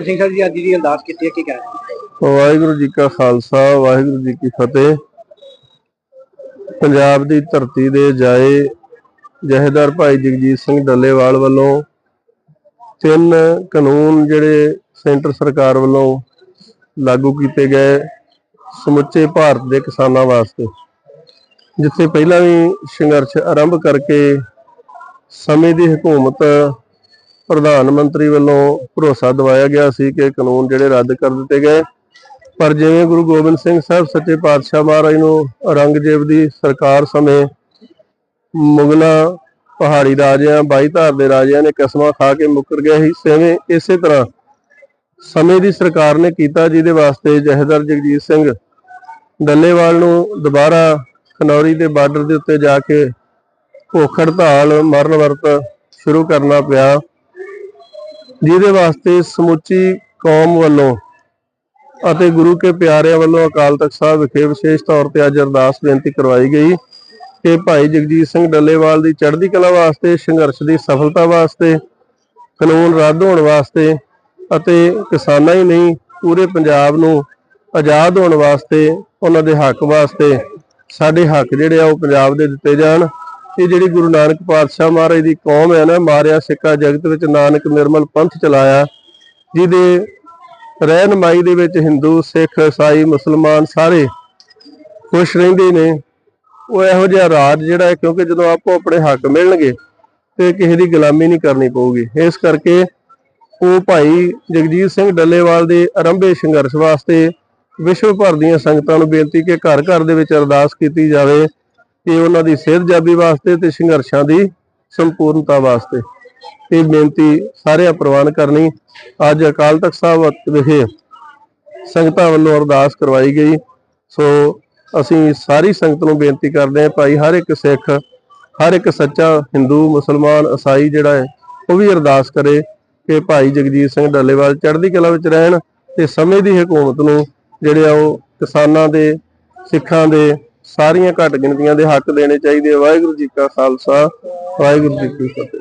ਹਾਂਜੀ ਸਿੰਘ ਸਾਹਿਬ ਜੀ, ਅੱਜ ਦੀ ਅਰਦਾਸ ਕੀਤੀ ਹੈ, ਕੀ ਕਹਿਣਾ ਵਾਹਿਗੁਰੂ ਜੀ ਕਾ ਖਾਲਸਾ, ਵਾਹਿਗੁਰੂ ਜੀ ਕੀ ਫਤਿਹ। ਪੰਜਾਬ ਦੀ ਧਰਤੀ ਦੇ ਜਾਏ ਜਹੇਦਾਰ ਭਾਈ ਜਗਜੀਤ ਸਿੰਘ ਡੱਲੇਵਾਲ ਵੱਲੋਂ ਤਿੰਨ ਕਾਨੂੰਨ ਜਿਹੜੇ ਸੈਂਟਰ ਸਰਕਾਰ ਵੱਲੋਂ ਲਾਗੂ ਕੀਤੇ ਗਏ ਸਮੁੱਚੇ ਭਾਰਤ ਦੇ ਕਿਸਾਨਾਂ ਵਾਸਤੇ, ਜਿੱਥੇ ਪਹਿਲਾਂ ਵੀ ਸੰਘਰਸ਼ ਆਰੰਭ ਕਰਕੇ ਸਮੇਂ ਦੀ ਹਕੂਮਤ ਪ੍ਰਧਾਨ ਮੰਤਰੀ ਵੱਲੋਂ ਭਰੋਸਾ ਦਿਵਾਇਆ ਗਿਆ ਸੀ ਕਿ ਕਾਨੂੰਨ ਜਿਹੜੇ ਰੱਦ ਕਰ ਦਿੱਤੇ ਗਏ। ਪਰ ਜਿਵੇਂ ਗੁਰੂ ਗੋਬਿੰਦ ਸਿੰਘ ਸਾਹਿਬ ਸੱਚੇ ਪਾਤਸ਼ਾਹ ਮਹਾਰਾਜ ਨੂੰ ਔਰੰਗਜ਼ੇਬ ਦੀ ਸਰਕਾਰ ਸਮੇਂ ਮੁਗਲਾਂ ਪਹਾੜੀ ਰਾਜਿਆਂ ਬਾਈ ਧਾਰ ਦੇ ਰਾਜਿਆਂ ਨੇ ਕਸਮਾਂ ਖਾ ਕੇ ਮੁੱਕਰ ਗਏ ਸੀ, ਸੇਵੇਂ ਇਸੇ ਤਰ੍ਹਾਂ ਸਮੇਂ ਦੀ ਸਰਕਾਰ ਨੇ ਕੀਤਾ, ਜਿਹਦੇ ਵਾਸਤੇ ਜਹੇਦਾਰ ਜਗਜੀਤ ਸਿੰਘ ਡੱਲੇਵਾਲ ਨੂੰ ਦੁਬਾਰਾ ਖਨੌਰੀ ਦੇ ਬਾਰਡਰ ਦੇ ਉੱਤੇ ਜਾ ਕੇ ਭੁੱਖ ਹੜਤਾਲ ਮਰਨ ਵਰਤ ਸ਼ੁਰੂ ਕਰਨਾ ਪਿਆ। ਜਿਹਦੇ ਵਾਸਤੇ ਸਮੁੱਚੀ ਕੌਮ ਵੱਲੋਂ ਅਤੇ ਗੁਰੂ ਕੇ ਪਿਆਰਿਆਂ ਵੱਲੋਂ ਅਕਾਲ ਤਖਤ ਸਾਹਿਬ ਵਿਖੇ ਵਿਸ਼ੇਸ਼ ਤੌਰ ਤੇ ਅੱਜ ਅਰਦਾਸ ਬੇਨਤੀ ਕਰਵਾਈ ਗਈ ਕਿ ਭਾਈ ਜਗਜੀਤ ਸਿੰਘ ਡੱਲੇਵਾਲ ਦੀ ਚੜ੍ਹਦੀ ਕਲਾ ਵਾਸਤੇ, ਸੰਘਰਸ਼ ਦੀ ਸਫਲਤਾ ਵਾਸਤੇ, ਕਾਨੂੰਨ ਰੱਦ ਹੋਣ ਵਾਸਤੇ ਅਤੇ ਕਿਸਾਨਾਂ ਹੀ ਨਹੀਂ, ਪੂਰੇ ਪੰਜਾਬ ਨੂੰ ਆਜ਼ਾਦ ਹੋਣ ਵਾਸਤੇ, ਉਹਨਾਂ ਦੇ ਹੱਕ ਵਾਸਤੇ ਸਾਡੇ ਹੱਕ ਜਿਹੜੇ ਆ ਉਹ ਪੰਜਾਬ ਦੇ ਦਿੱਤੇ ਜਾਣ। ਇਹ ਜਿਹੜੀ ਗੁਰੂ ਨਾਨਕ ਪਾਤਸ਼ਾਹ ਮਹਾਰਾਜ ਦੀ ਕੌਮ ਹੈ ਨਾ, ਮਾਰਿਆ, ਸਿੱਕਾ, ਜਗਤ ਵਿੱਚ ਨਾਨਕ ਨਿਰਮਲ ਪੰਥ ਚਲਾਇਆ, ਜਿਹਦੇ ਰਹਿਨਮਾਈ ਦੇ ਵਿੱਚ ਹਿੰਦੂ, ਸਿੱਖ, ਈਸਾਈ, ਮੁਸਲਮਾਨ ਸਾਰੇ ਖੁਸ਼ ਰਹਿੰਦੇ ਨੇ। ਉਹ ਇਹੋ ਜਿਹਾ ਰਾਜ ਜਿਹੜਾ ਹੈ, ਕਿਉਂਕਿ ਜਦੋਂ ਆਪੋ ਆਪਣੇ ਹੱਕ ਮਿਲਣਗੇ ਤੇ ਕਿਸੇ ਦੀ ਗੁਲਾਮੀ ਨਹੀਂ ਕਰਨੀ ਪਊਗੀ। ਇਸ ਕਰਕੇ ਉਹ ਭਾਈ ਜਗਜੀਤ ਸਿੰਘ ਡੱਲੇਵਾਲ ਦੇ ਆਰੰਭੇ ਸੰਘਰਸ਼ ਵਾਸਤੇ ਵਿਸ਼ਵ ਭਰ ਦੀਆਂ ਸੰਗਤਾਂ ਨੂੰ ਬੇਨਤੀ ਕਿ ਘਰ ਘਰ ਦੇ ਵਿੱਚ ਅਰਦਾਸ ਕੀਤੀ ਜਾਵੇ। ਕਿ ਉਹਨਾਂ ਦੀ ਸਿਹਤਯਾਬੀ ਵਾਸਤੇ ਤੇ ਸੰਘਰਸ਼ਾਂ ਦੀ ਸੰਪੂਰਨਤਾ ਵਾਸਤੇ। ਇਹ ਬੇਨਤੀ ਸਾਰਿਆਂ ਪ੍ਰਵਾਨ ਕਰਨੀ। ਅੱਜ ਅਕਾਲ ਤਖਤ ਸਾਹਿਬ ਵਿਖੇ ਸੰਗਤਾਂ ਵੱਲੋਂ ਅਰਦਾਸ ਕਰਵਾਈ ਗਈ। ਸੋ ਅਸੀਂ ਸਾਰੀ ਸੰਗਤ ਨੂੰ ਬੇਨਤੀ ਕਰਦੇ ਹਾਂ, ਭਾਈ ਹਰ ਇੱਕ ਸਿੱਖ, ਹਰ ਇੱਕ ਸੱਚਾ ਹਿੰਦੂ, ਮੁਸਲਮਾਨ ਈਸਾਈ ਜਿਹੜਾ ਹੈ, ਉਹ ਵੀ ਅਰਦਾਸ ਕਰੇ ਕਿ ਭਾਈ ਜਗਜੀਤ ਸਿੰਘ ਡੱਲੇਵਾਲ ਚੜ੍ਹਦੀ ਕਲਾ ਵਿੱਚ ਰਹਿਣ ਤੇ ਸਮੇਂ ਦੀ ਹਕੂਮਤ ਨੂੰ ਜਿਹੜੇ ਆ ਉਹ ਕਿਸਾਨਾਂ ਦੇ, ਸਿੱਖਾਂ ਦੇ ਸਾਰੀਆਂ ਘੱਟ ਗਿਣਤੀਆਂ ਦੇ ਹੱਕ ਦੇਣੇ ਚਾਹੀਦੇ ਵਾਹਿਗੁਰੂ ਜੀ ਕਾ ਖਾਲਸਾ, ਵਾਹਿਗੁਰੂ ਜੀ ਕੀ ਫਤਿਹ।